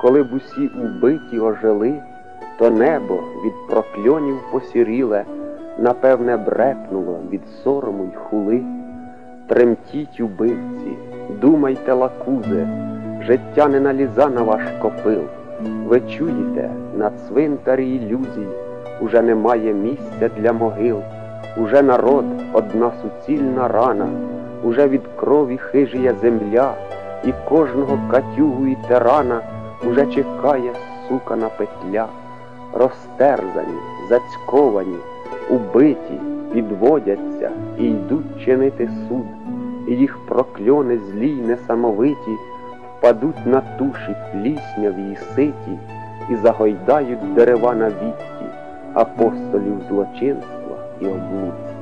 коли б усі убиті ожили, то небо від прокльонів посіріле, напевне, брекнуло від сорому й хули. Тремтіть, убивці, думайте, лакузи, життя не наліза на ваш копил. Ви чуєте, на цвинтарі ілюзій уже немає місця для могил, уже народ одна суцільна рана, уже від крові хижіє земля, і кожного катюгу і тирана уже чекає сукана петля, розтерзані, зацьковані, убиті, підводяться і йдуть чинити суд, і їх прокльони злі й несамовиті впадуть на туші плісняві й ситі і загойдають дерева на вітті апостолів злочинства і облуд.